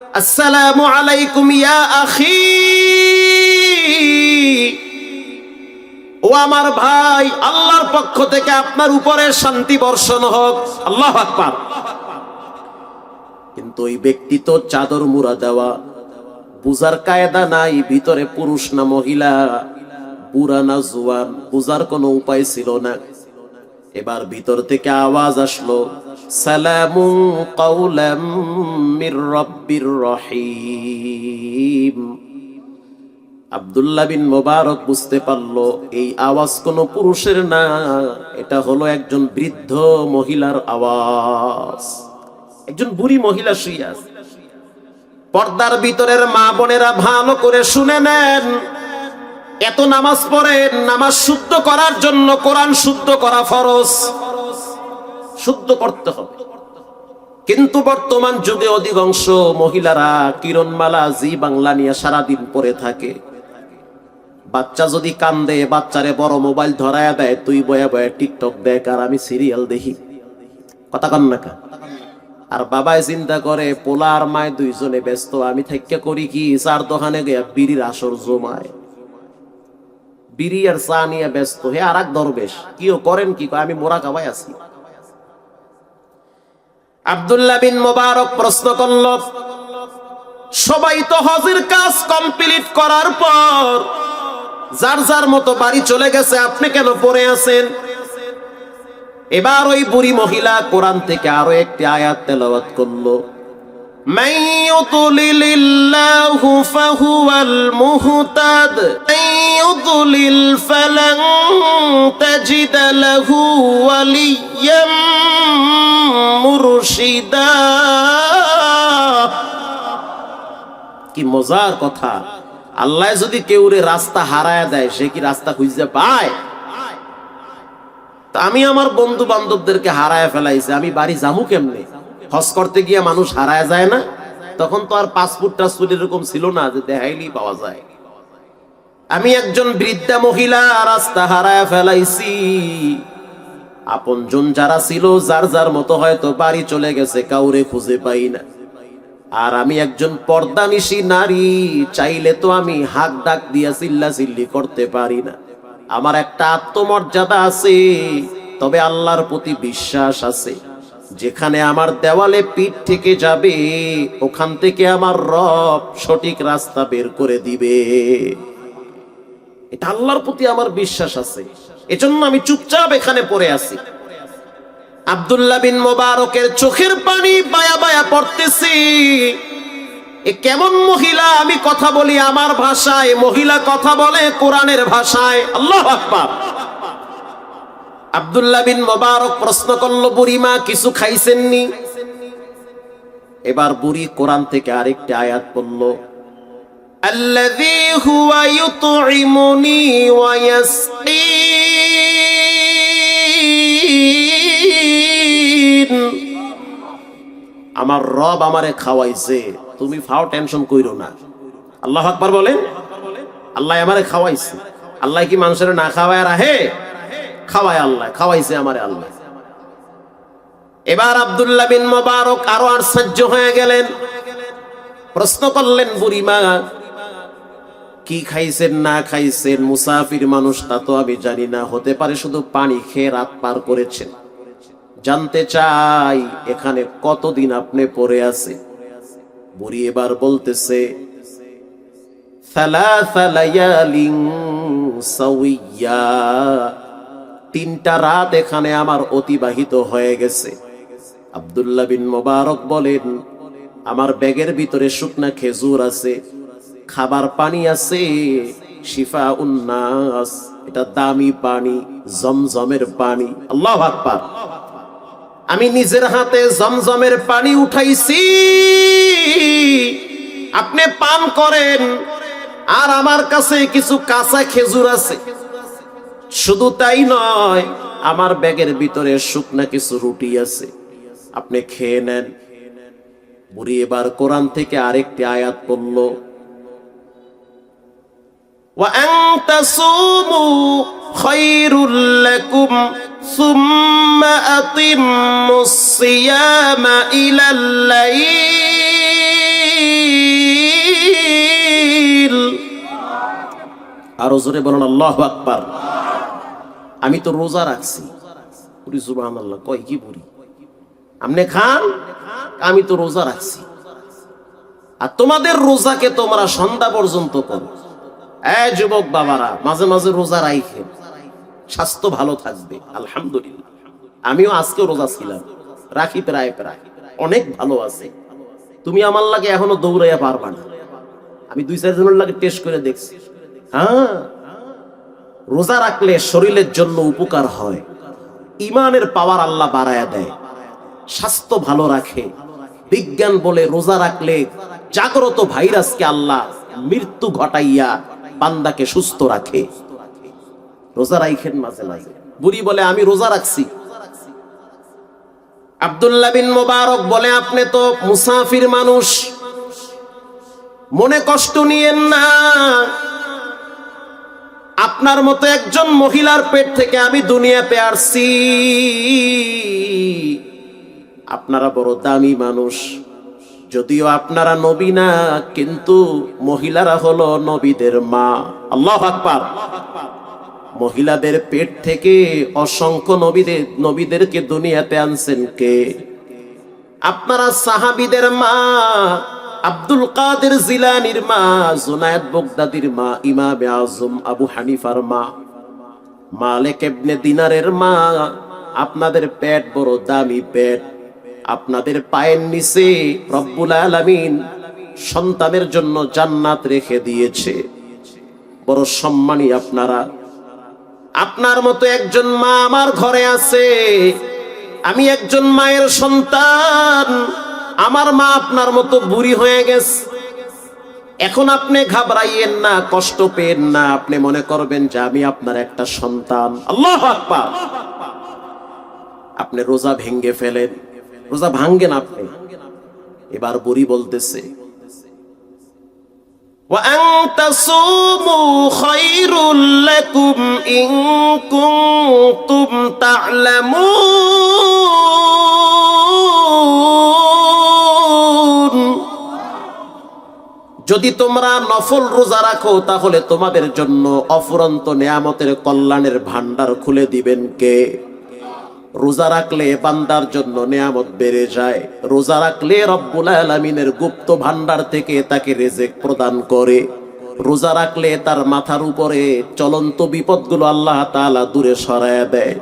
আসসালামু আলাইকুম ইয়া আখি। ও আমার ভাই, আল্লাহর পক্ষ থেকে আপনার উপরে শান্তি বর্ষণ হোক। আল্লাহ আকবার। কিন্তু ওই ব্যক্তি তো চাদর মুড়া দেওয়া। বুজার কায়দা নাই, ভিতরে পুরুষ না মহিলা। বুড়া না জুয়ান, বুজার কোনো উপায় ছিল না। এবার ভিতর থেকে আওয়াজ আসলো সালামু কাউলাম মির রব্বির রহিম। আব্দুল্লাহ বিন মোবারক বুঝতে পারল, এই আওয়াজ কোনো পুরুষের না, এটা হলো একজন বৃদ্ধ মহিলার আওয়াজ। একজন বুড়ি মহিলা শুয়ে আছে। পর্দার ভিতরের মা বোনেরা ভালো করে শুনে নেন। এত নামাজ পড়েন নামাজ শুদ্ধ করার জন্য কোরআন শুদ্ধ করা ফরজ। শুদ্ধ করতে হবে। কিন্তু বর্তমান যুগে অধিকাংশ মহিলারা কিরণমালা জি বাংলা নিয়ে সারাদিন পরে থাকে। বাচ্চা যদি কান্দে, বাচ্চারে বড় মোবাইল ধরায় দেয়, তুই বয়ে বয়ে টিকটক দেখ আর আমি সিরিয়াল দেখি। কথা কন না আর বাবাই চিন্তা করে পোলা আর মায় দুইজনে ব্যস্ত, আমি থেকে করি কি, চার দোকানে গিয়ে বিড়ির আসর জমায়। বিড়ি আর চা নিয়ে ব্যস্ত, হে আর এক দরবেশ, কিও করেন কি? আমি মোরা কাবাই আছি। আব্দুল্লাহ বিন মোবারক প্রশ্ন করল সবাই তো হজের কাজ কমপ্লিট করার পর যার যার মতো বাড়ি চলে গেছে আপনি কেন পড়ে আছেন এবার ওই বুড়ি মহিলা কোরআন থেকে আরো একটি আয়াত তেলাওয়াত করলো من يضلل الله فهو المهتد من يضلل فلن تجد له وليا কি মজার কথা। আল্লাহ যদি কেউ রাস্তা হারায় দেয়, সে কি রাস্তা খুঁজতে পায়? আমি আমার বন্ধু বান্ধবদেরকে হারায় ফেলাইছে, আমি বাড়ি যামু কেমনে? হস করতে গিয়ে মানুষ হারায় যায় না? তখন তো আর পাসপোর্ট টাসপোর্ট এরকম ছিল না যে দেখাইলেই পাওয়া যায়। আমি একজন বৃদ্ধা মহিলা, রাস্তা হারায় ফেলাইছি। আপনজন যারা ছিল, যার যার মতো হয়তো বাড়ি চলে গেছে, কাউরে খুঁজে পাই না। আর আমি একজন পর্দানিশী নারী, চাইলে তো আমি হাক ডাক দিয়া চিল্লা চিল্লি করতে পারি না। আমার একটা আত্মমর্যাদা আছে, তবে আল্লাহর প্রতি বিশ্বাস আছে। যেখানে আমার দেওয়ালে পিঠ থেকে যাবে, ওখান থেকে আমার রব সঠিক রাস্তা বের করে দিবে। এটা আল্লাহর প্রতি আমার বিশ্বাস আছে। এজন্য আমি চুপচাপ এখানে পড়ে আছি। আব্দুল্লাহ বিন মোবারকের চোখের পানি বায়া বায়া পড়তেছি। এ কেমন মহিলা? আমি কথা বলি আমার ভাষায়। মহিলা কথা বলে কোরআনের ভাষায়। আল্লাহ আকবার। বিন মোবারক প্রশ্ন করল বুড়িমা কিছু খাইছেননি এবার বুড়ি কোরআন থেকে আরেকটি আয়াত পড়ল আল্লাযী হুয়া ইউতইমুনি ওয়া ইয়াসকি। আমার রব আমারে খাওয়াইছে, তুমি ফাও টেনশন কইরো না। আল্লাহ আকবার বলেন? আল্লাহ আমারে খাওয়াইছে। আল্লাহ কি মানুষের না খাওয়ায় রাহে? খাওয়ায় আল্লাহ, খাওয়াইছে আমারে আল্লাহ। এবার আব্দুল্লাহ বিন মোবারক আরও আশ্চর্য হয়ে গেলেন। প্রশ্ন করলেন বুড়িমা কি খাইছেন, না খাইছেন? মুসাফির মানুষ তা তো আমি জানি না। হতে পারে শুধু পানি খেয়ে রাত পার করেছেন। জানতে চাই এখানে কতদিন আপনি পড়ে আছে? বুড়ি এবার বলতেছে তিনটা রাত এখানে আমার অতিবাহিত হয়ে গেছে। আব্দুল্লাহ বিন মোবারক বলেন, আমার ব্যাগের ভিতরে শুকনা খেজুর আছে, খাবার পানি আছে, শিফা উন্নাস। এটা দামি পানি, জমজমের পানি। আল্লাহ আকবার। আমি নিজের হাতে জমজমের পানি উঠাইছি আপনি পান করেন আর আমার কাছে কিছু কাঁচা খেজুর আছে শুধু তাই নয় আমার ব্যাগের ভিতরে শুকনা কিছু রুটি আছে আপনি খেয়ে নেন বুড়ি এবার কোরআন থেকে আরেকটি আয়াত পড়ল وأن تصوموا خير لكم ثم أطموا الصيام إلى الليل আরও জোরে বলেন, আল্লাহ আকবার। আমি তো রোজা রাখছি। পুরি সুবাহ আল্লাহ কয় কি পুরি আপনি খান? আমি তো রোজা রাখছি। আর তোমাদের রোজাকে তোমরা সন্ধ্যা পর্যন্ত করো। এ যুবক বাবারা, মাঝে মাঝে রোজা রাইখেন। স্বাস্থ্য ভালো থাকবে, আলহামদুলিল্লাহ। আমিও আজকে রোজা ছিলাম, রাখি প্রায় প্রায়, অনেক ভালো আছে। তুমি আমার লাগে এখনও দৌড়াইয়া পারবা না। আমি দুই চার জনের লাগে টেস্ট করে দেখছি। হ্যাঁ রোজা রাখলে শরীরের জন্য উপকার হয়। ইমানের পাওয়ার আল্লাহ বাড়ায়া দেয়। স্বাস্থ্য ভালো রাখে। বিজ্ঞান বলে রোজা রাখলে জাগ্রত ভাইরাসকে আল্লাহ মৃত্যু ঘটাইয়া বান্দাকে সুস্থ রাখে। রোজা রাইখেন মাঝে মাঝে। বুড়ি বলে, আমি রোজা রাখছি। আব্দুল্লাহ বিন মোবারক বলে, আপনি তো মুসাফির মানুষ। মনে কষ্ট নিয়েন না। আপনার মতো একজন মহিলার পেট থেকে আমি দুনিয়াতে আসছি। আপনারা বড় দামি মানুষ। যদিও আপনারা নবী না, কিন্তু মহিলারা হলো নবীদের মা। আল্লাহ আকবার। মহিলাদের পেট থেকে অসংখ্য নবীদের নবীদেরকে দুনিয়াতে আনছেন কে? আপনারা সাহাবিদের মা, আব্দুল কাদের জিলানির মা, জুনায়েদ বগদাদির মা, ইমাম আজম আবু হানিফার মা, মালিক ইবনে দিনারের মা, আপনাদের পেট বড় দামি পেট। আপনাদের পায়ের নিচে রব্বুল আলামিন সন্তানের জন্য জান্নাত রেখে দিয়েছে। বড় সম্মানী আপনারা। আপনার মতো একজন মা আমার ঘরে আছে। আমি একজন মায়ের সন্তান। আমার মা আপনার মতো বুড়ি হয়ে গেছে। এখন আপনি ঘাবড়াইয়েন না, কষ্ট পেন না। আপনি মনে করবেন যে আমি আপনার একটা সন্তান। আল্লাহ আকবার। আপনি রোজা ভেঙ্গে ফেলেন। রোজা ভাঙ্গেন আপনি। এবার বুড়ি বলতেছে وأن تصوموا خير لكم إن كنتم تعلمون যদি তোমরা নফল রোজা রাখো তাহলে তোমাদের জন্য অফুরন্ত নেয়ামতের কল্যাণের ভান্ডার খুলে দিবেন কে রোজা রাখলে বান্দার জন্য নেয়ামত বেড়ে যায়। রোজা রাখলে রব্বুল আলামিনের গুপ্ত ভান্ডার থেকে তাকে রেজেক প্রদান করে। রোজা রাখলে তার মাথার উপরে চলন্ত বিপদগুলো আল্লাহ তাআলা দূরে সরায় দেয়।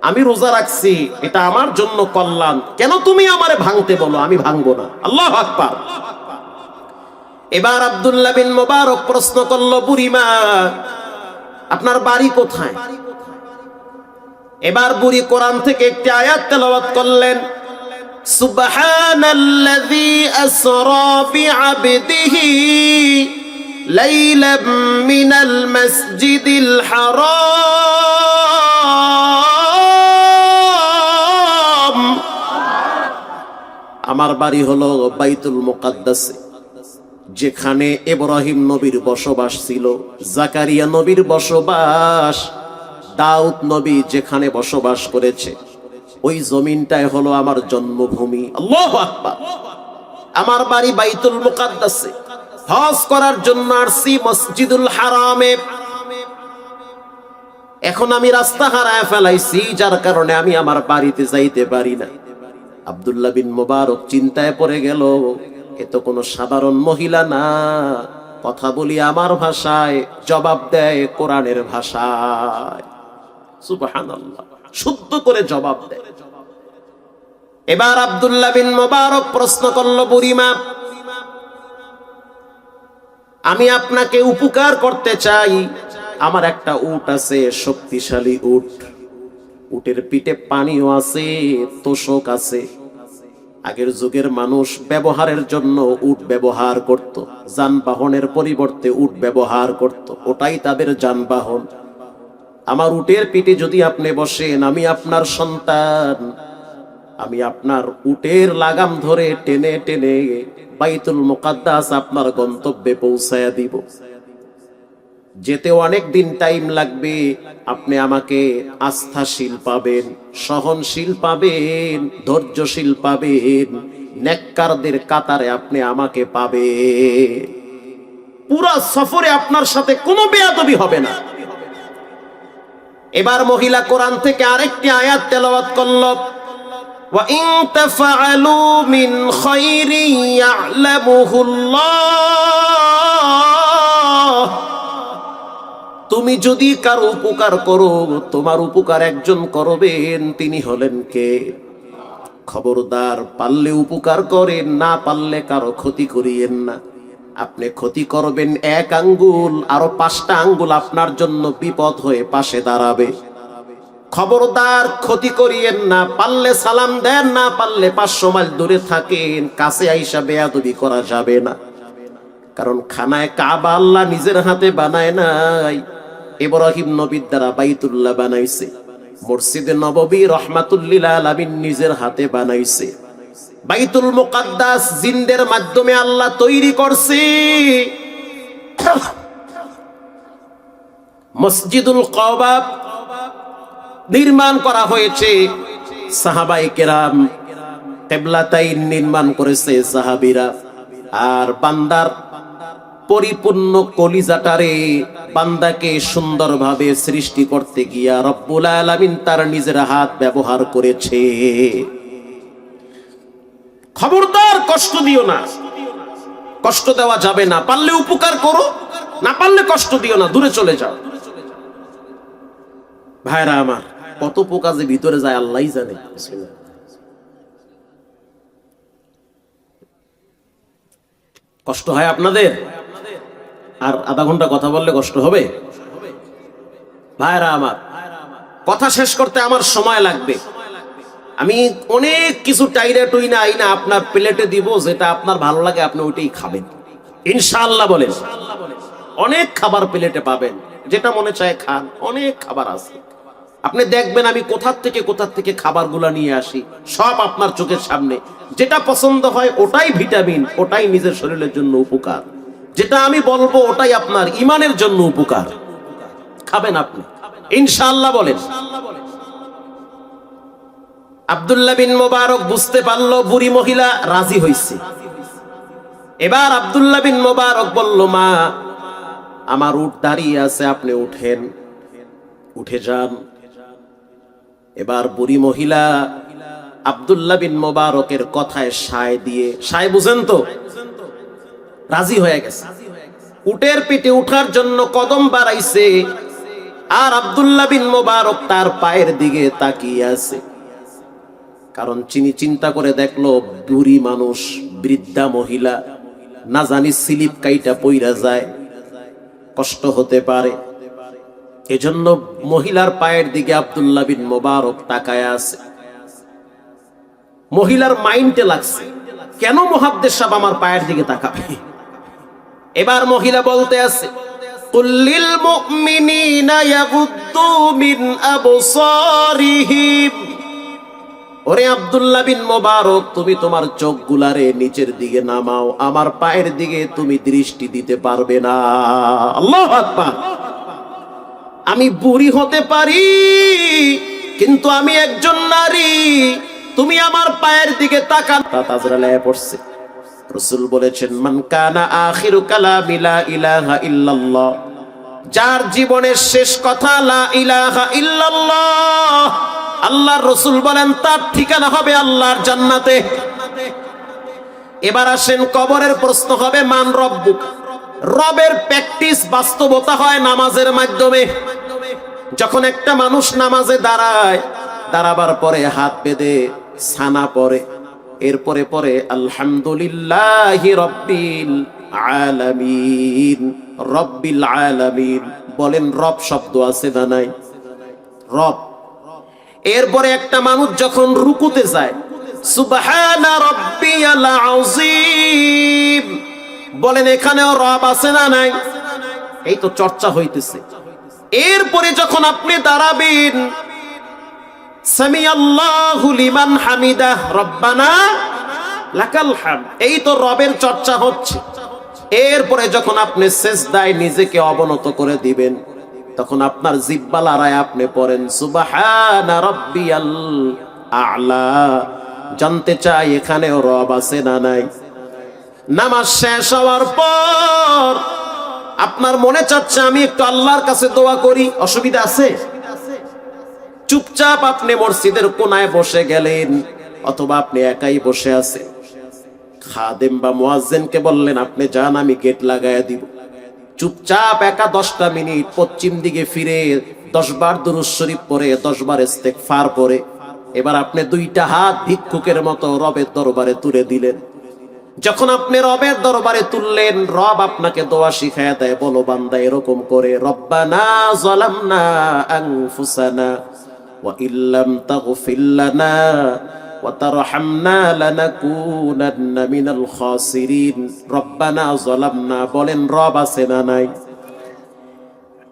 আমি রোজা রাখছি, এটা আমার জন্য কল্যাণ। কেন তুমি আমারে ভাঙতে বলো? আমি ভাঙবো না। আল্লাহ আকবার। এবার আব্দুল্লাহ বিন মোবারক প্রশ্ন করল, বুড়িমা, আপনার বাড়ি কোথায়? এবার বুড়ি কোরআন থেকে একটি আয়াত তেলাওয়াত করলেন। মিনাল আমার বাড়ি হলো বাইতুল মুকাদ্দাসে, যেখানে ইব্রাহিম নবীর বসবাস ছিল, জাকারিয়া নবীর বসবাস। দাউদ নবী যেখানে বসবাস করেছে, ওই জমিনটাই হলো আমার জন্মভূমি। আকবার। আমার বাড়ি বাইতুল মুকাদ্দাসে। হজ করার জন্য আসছি মসজিদুল হারামে। এখন আমি রাস্তা হারায় ফেলাইছি, যার কারণে আমি আমার বাড়িতে যাইতে পারি না। আব্দুল্লাহ বিন মোবারক চিন্তায় পড়ে গেল, এ তো কোনো সাধারণ মহিলা না। কথা বলি আমার ভাষায়, জবাব দেয় কোরআনের ভাষায়। শুদ্ধ করে জবাব দেয়। এবার আব্দুল্লাহ বিন মোবারক প্রশ্ন করল, বুড়িমা, আমি আপনাকে উপকার করতে চাই। আমার একটা উট আছে, শক্তিশালী উট। উটের পিঠে পানিও আছে, তোষক আছে। আগের যুগের মানুষ ব্যবহারের জন্য উট ব্যবহার করত। যানবাহনের পরিবর্তে উট ব্যবহার করত। ওটাই তাদের যানবাহন। আমার উটের পিঠে যদি আপনি বসেন, আমি আপনার সন্তান। আমি আপনার উটের লাগাম ধরে টেনে টেনে বাইতুল মুকাদ্দাস আপনার গন্তব্যে পৌঁছায়া দিব। যেতে অনেক দিন টাইম লাগবে, আপনি আমাকে আস্থাশীল পাবেন, সহনশীল পাবেন, ধৈর্যশীল পাবেন, নেককারদের কাতারে আপনি আমাকে পাবেন। পুরা সফরে আপনার সাথে কোনো বেয়াদবি হবে না। এবার মহিলা কোরআন থেকে আরেকটি আয়াত তেলাওয়াত করল وَإِن تَفْعَلُوا مِنْ خَيْرٍ يَعْلَمُهُ اللَّهُ তুমি যদি কারো উপকার করো তোমার উপকার একজন করবেন তিনি হলেন কে খবরদার পারলে উপকার করেন না পারলে কারো ক্ষতি করিয়েন না আপনি ক্ষতি করবেন এক আঙ্গুল, আরও পাঁচটা আঙ্গুল আপনার জন্য বিপদ হয়ে পাশে দাঁড়াবে। খবরদার, ক্ষতি করিয়েন না, পারলে সালাম দেন, না পারলে পাঁচশো মাইল দূরে থাকেন, কাছে আইসা বেয়াদবি করা যাবে না। কারণ খানায় কাবা আল্লাহ নিজের হাতে বানায় নাই। ইব্রাহিম নবীর দ্বারা বাইতুল্লাহ বানাইছে। মসজিদে নববী রহমাতুল্লিল আলামিন নিজের হাতে বানাইছে। বাইতুল মুকাদ্দাস জিন্দের মাধ্যমে আল্লাহ তৈরি করছে। মসজিদুল কবা নির্মাণ করা হয়েছে। সাহাবাই কেরাম কেবলাতাইন নির্মাণ করেছে সাহাবিরা। আর বান্দার পরিপূর্ণ কলিজাটারে বান্দাকে সুন্দরভাবে সৃষ্টি করতে গিয়া রব্বুল আলামিন তার নিজের হাত ব্যবহার করেছে। খবরদার কষ্ট দিও না। কষ্ট দেওয়া যাবে না। পারলে উপকার করো, না পারলে কষ্ট দিও না। দূরে চলে যাও। ভাইরা আমার, কত পোকা যে ভিতরে যায় আল্লাহ জানে। কষ্ট হয় আপনাদের? আর আধা ঘণ্টা কথা বললে কষ্ট হবে? ভাইরা আমার, কথা শেষ করতে আমার সময় লাগবে। আমি অনেক কিছু টাইরা টুইনা আইনা আপনার প্লেটে দিব, যেটা আপনার ভালো লাগে, আপনি ওইটাই খাবেন। ইনশাআল্লাহ বলেন, অনেক খাবার প্লেটে পাবেন, যেটা মনে চায় খান, অনেক খাবার আছে। আপনি দেখবেন আমি কোথার থেকে কোথার থেকে খাবারগুলো নিয়ে আসি, সব আপনার চোখের সামনে। যেটা পছন্দ হয়, ওটাই ভিটামিন, ওটাই নিজের শরীরের জন্য উপকার। যেটা আমি বলব, ওটাই আপনার ইমানের জন্য উপকার। খাবেন আপনি। ইনশাআল্লাহ বলেন আব্দুল্লাহ বিন মোবারক বুঝতে পারল বুড়ি মহিলা রাজি হইছে। এবার আব্দুল্লাহ বিন মোবারক বলল, মা, আমার উঠ দাঁড়িয়ে আছে, আপনি উঠেন। উঠে যান। এবার বুড়ি মহিলা আব্দুল্লাহ বিন মোবারকের কথায় সায় দিয়ে, সায় বুঝেন তো, রাজি হয়ে গেছে। উটের পিঠে উঠার জন্য কদম বাড়াইছে, আর আব্দুল্লাহ বিন মোবারক তার পায়ের দিকে তাকিয়ে আছে। কারণ চিনি চিন্তা করে দেখল বুড়ি মানুষ, বৃদ্ধা মহিলা, না জানি স্লিপ কাইটা পইরা যায়, কষ্ট হতে পারে। এজন্য মহিলার পায়ের দিকে আব্দুল্লাহ বিন মোবারক তাকায় আছে। মহিলার মাইন্ডে লাগছে, কেন মহাদ্দেশ সাহেব আমার পায়ের দিকে তাকাবে? এবার মহিলা বলতে আছে কুল্লিল মুমিনিনা ইয়াগুদ্দু মিন আবসারিহিম। ওরে আব্দুল্লাহ বিন মোবারক, তুমি তোমার চোখ গুলারে নিচের দিকে নামাও, আমার পায়ের দিকে তুমি দৃষ্টি দিতে পারবে না। আল্লাহ আমি বুড়ি হতে পারি, কিন্তু আমি একজন নারী। তুমি আমার পায়ের দিকে তাকান। পড়ছে। রসুল বলেছেন, মান কানা আখিরু কালামি লা ইলাহা ইল্লাল্লাহ। যার জীবনের শেষ কথা, লা ইলাহা ইল্লাল্লাহ। আল্লাহর রসুল বলেন, তার ঠিকানা হবে আল্লাহর জান্নাতে। এবার আসেন, কবরের প্রশ্ন হবে, মান রব্বুক? রবের প্র্যাকটিস বাস্তবতা হয় নামাজের মাধ্যমে। যখন একটা মানুষ নামাজে দাঁড়ায়, দাঁড়াবার পরে হাত বেঁধে ছানা পরে, এরপরে পরে, আলহামদুলিল্লাহ রব্বিল আলামিন রব্বিল আলামিন। বলেন, রব শব্দ আছে না নাই? রব। এরপরে একটা মানুষ যখন রুকুতে যায়, সুবহানা রাব্বিয়াল আযীম, বলেন, এখানেও রব আছে না নাই? এই তো চর্চা হইতেছে। এরপরে যখন আপনি দাঁড়াবেন সামি লিমান হামিদা রব্বানা লাকাল হাম এই তো রবের চর্চা হচ্ছে। এরপরে যখন আপনি সেজদায় নিজেকে অবনত করে দিবেন তখন আপনার জিব্বা লড়ায় আপনি পড়েন, সুবাহানা রব্বিয়াল আ'লা। জানতে চাই এখানেও রব আছে না নাই। নামাজ শেষ হওয়ার পর আপনার মনে চাচ্ছে আমি একটু আল্লাহর কাছে দোয়া করি, অসুবিধা আছে? চুপচাপ আপনি মসজিদের কোনায় বসে গেলেন, অথবা আপনি একাই বসে আছেন। খাদেম বা মোয়াজ্জেনকে বললেন, আপনি যান, আমি গেট লাগাইয়া দিব। চুপচাপ একা দশটা মিনিট পশ্চিম দিকে ফিরে দশ বার দুরুজ শরীফ পরে দশ বার ফার পরে এবার আপনি দুইটা হাত ভিক্ষুকের মতো রবের দরবারে তুলে দিলেন। যখন আপনি রবের দরবারে তুললেন, রব আপনাকে দোয়া শিখায় দেয়, বলো বান্দা, এরকম করে, রব্বানা জালামনা লানা লানাকুনান্না মিনাল খাসিরিন রব্বানা জালামনা বলেন, রব আছে না নাই?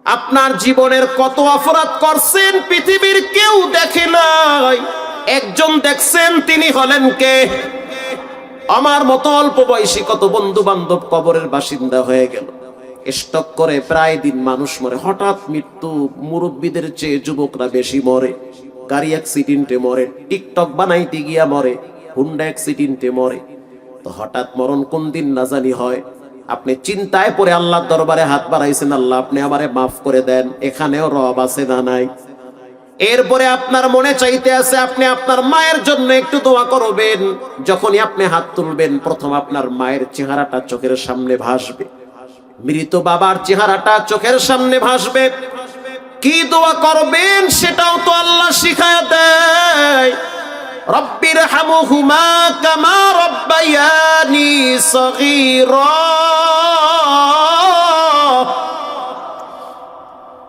আপনার জীবনের কত অপরাধ করছেন, পৃথিবীর কেউ দেখে নাই। একজন দেখছেন, তিনি হলেন কে? আমার মতো অল্প বয়সী কত বন্ধু বান্ধব কবরের বাসিন্দা হয়ে গেল। স্টক করে প্রায় দিন মানুষ মরে। হঠাৎ মৃত্যু, মুরব্বীদের চেয়ে যুবকরা বেশি মরে। গাড়ি অ্যাক্সিডেন্টে মরে, টিকটক বানাইতে গিয়া মরে হুন্ডা অ্যাক্সিডেন্টে মরে। তো হঠাৎ মরণ কোন দিন না জানি হয়। আপনি চিন্তায় পড়ে আল্লাহর দরবারে হাত বাড়াইছেন, আল্লাহ আপনি আমারে মাফ করে দেন, এখানেও রব আছে না নাই। এরপরে আপনার মনে চাইতে আছে, আপনি আপনার মায়ের জন্য একটু দোয়া করবেন। যখনই আপনি হাত তুলবেন, প্রথম আপনার মায়ের চেহারাটা চোখের সামনে ভাসবে। মৃত বাবার চেহারাটা চোখের সামনে ভাসবে। কি দোয়া করবেন সেটাও তো আল্লাহ শিখায় দেয়। রব্বির হামুহুমা কামা রব্বায়ানি সগীরা।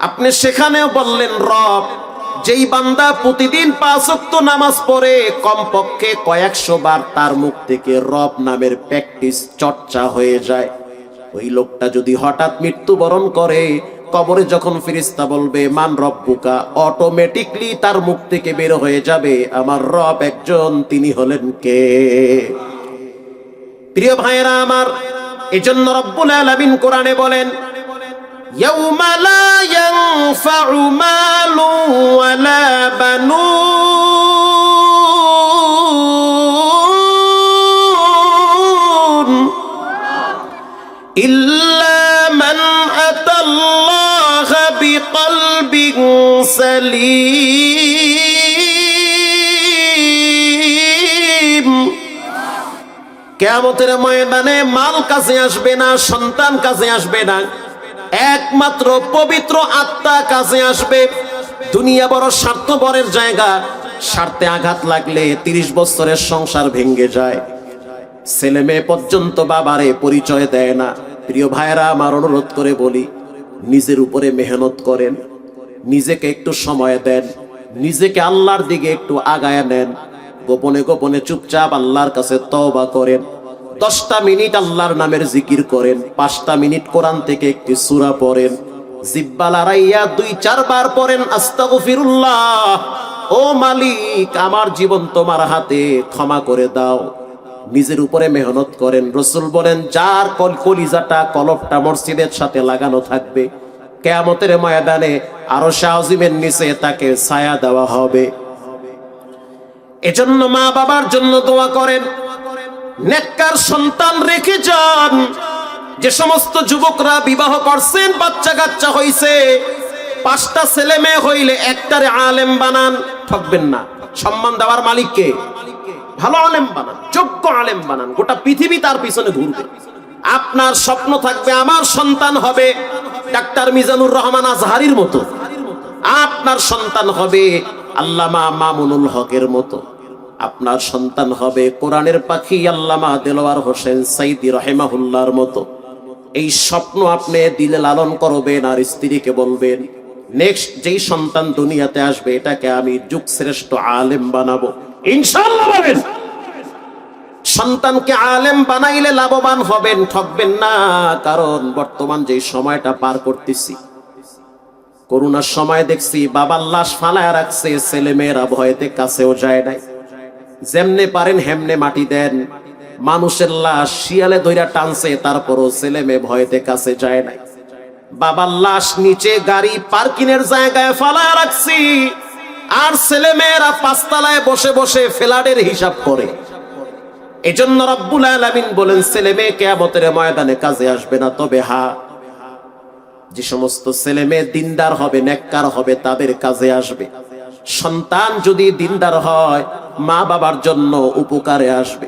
আপনি সেখানেও বললেন, রব, যেই বান্দা প্রতিদিন পাঁচ ওয়াক্ত নামাজ পড়ে, কমপক্ষে কয়েকশো বার তার মুখ থেকে রব নামের প্র্যাকটিস চর্চা হয়ে যায়। ওই লোকটা যদি হঠাৎ মৃত্যুবরণ করে কবরে যখন ফিরিস্তা বলবে মান রব্বুকা অটোমেটিকলি তার মুখ থেকে বের হয়ে যাবে আমার রব একজন তিনি হলেন কে প্রিয় ভাইয়েরা আমার এজন্য রব্বুল আলামিন কোরআনে বলেন يوم لا ينفع مال ولا بنون إلا من أتى الله بقلب سليم কেয়ামতের ময়দানে মাল কাছে আসবে না সন্তান কাছে আসবে না একমাত্র পবিত্র আত্মা কাছে আসবে দুনিয়া বড় স্বার্থপরের জায়গা স্বার্থে আঘাত লাগলে তিরিশ বছরের সংসার ভেঙ্গে যায় ছেলে মেয়ে পর্যন্ত বাবারে পরিচয় দেয় না প্রিয় ভাইয়েরা, আমার অনুরোধ করে বলি, নিজের উপরে মেহনত করেন, নিজেকে একটু সময় দেন, নিজেকে আল্লাহর দিকে একটু আগায় নেন, গোপনে গোপনে চুপচাপ আল্লাহর কাছে তওবা করেন, দশটা মিনিট আল্লাহর নামের জিকির করেন, পাঁচটা মিনিট কোরআন থেকে একটি সুরা পড়েন জিব্বা দুই, চারবার পড়েন, আস্তাগফিরুল্লাহ, ও মালিক, আমার জীবন তোমার হাতে ক্ষমা করে দাও। নিজের উপরে মেহনত করেন। রসুল বলেন, যার কল কলিজাটা, কলপটা মসজিদের সাথে লাগানো থাকবে, কেয়ামতের ময়দানে আরও শাহজিমের নিচে তাকে ছায়া দেওয়া হবে। এজন্য মা বাবার জন্য দোয়া করেন, নেককার সন্তান রেখে যান। যে সমস্ত যুবকরা বিবাহ করছেন বাচ্চা কাচ্চা হইছে, পাঁচটা ছেলে মেয়ে হইলে একটারে আলেম বানান, ঠকবেন না। সম্মান দেওয়ার মালিককে ভালো আলেম বানান, যোগ্য আলেম বানান, গোটা পৃথিবী তার পিছনে ঘুরবে। আপনার স্বপ্ন থাকবে, আমার সন্তান হবে ডাক্তার মিজানুর রহমান আজহারির মতো। আপনার সন্তান হবে আল্লামা মামুনুল হকের মতো। আপনার সন্তান হবে কোরআনের পাখি আল্লামা দেলোয়ার হোসেন সাইদি রহেমাহুল্লার মতো। এই স্বপ্ন আপনি দিলে লালন করবেন আর স্ত্রীকে বলবেন, নেক্সট যেই সন্তান দুনিয়াতে আসবে, এটাকে আমি যুগ শ্রেষ্ঠ আলেম বানাবো। ইনশাল্লাহ সন্তানকে আলেম বানাইলে লাভবান হবেন, ঠকবেন না। কারণ বর্তমান যে সময়টা পার করতেছি, করোনার সময় দেখছি বাবার লাশ ফালায় রাখছে ছেলে মেয়েরা ভয়েতে কাছেও যায় নাই। যেমনে পারেন হেমনে মাটি দেন। মানুষের লাশ শিয়ালে ধইরা টানছে, তারপরও ছেলে মেয়ে ভয়েতে কাছে যায় নাই। বাবার লাশ নিচে গাড়ি পার্কিং এর জায়গায় ফালায় রাখছি, আর ছেলে মেয়েরা পাঁচতলায় বসে বসে ফ্ল্যাটের হিসাব করে। এজন্য রব্বুল আলামিন বলেন, ছেলে মেয়ে কেয়ামতের ময়দানে কাজে আসবে না, তবে হা, যে সমস্ত ছেলে মেয়ে দিনদার হবে, নেককার হবে, তাদের কাজে আসবে। সন্তান যদি দিনদার হয় মা বাবার জন্য উপকারে আসবে।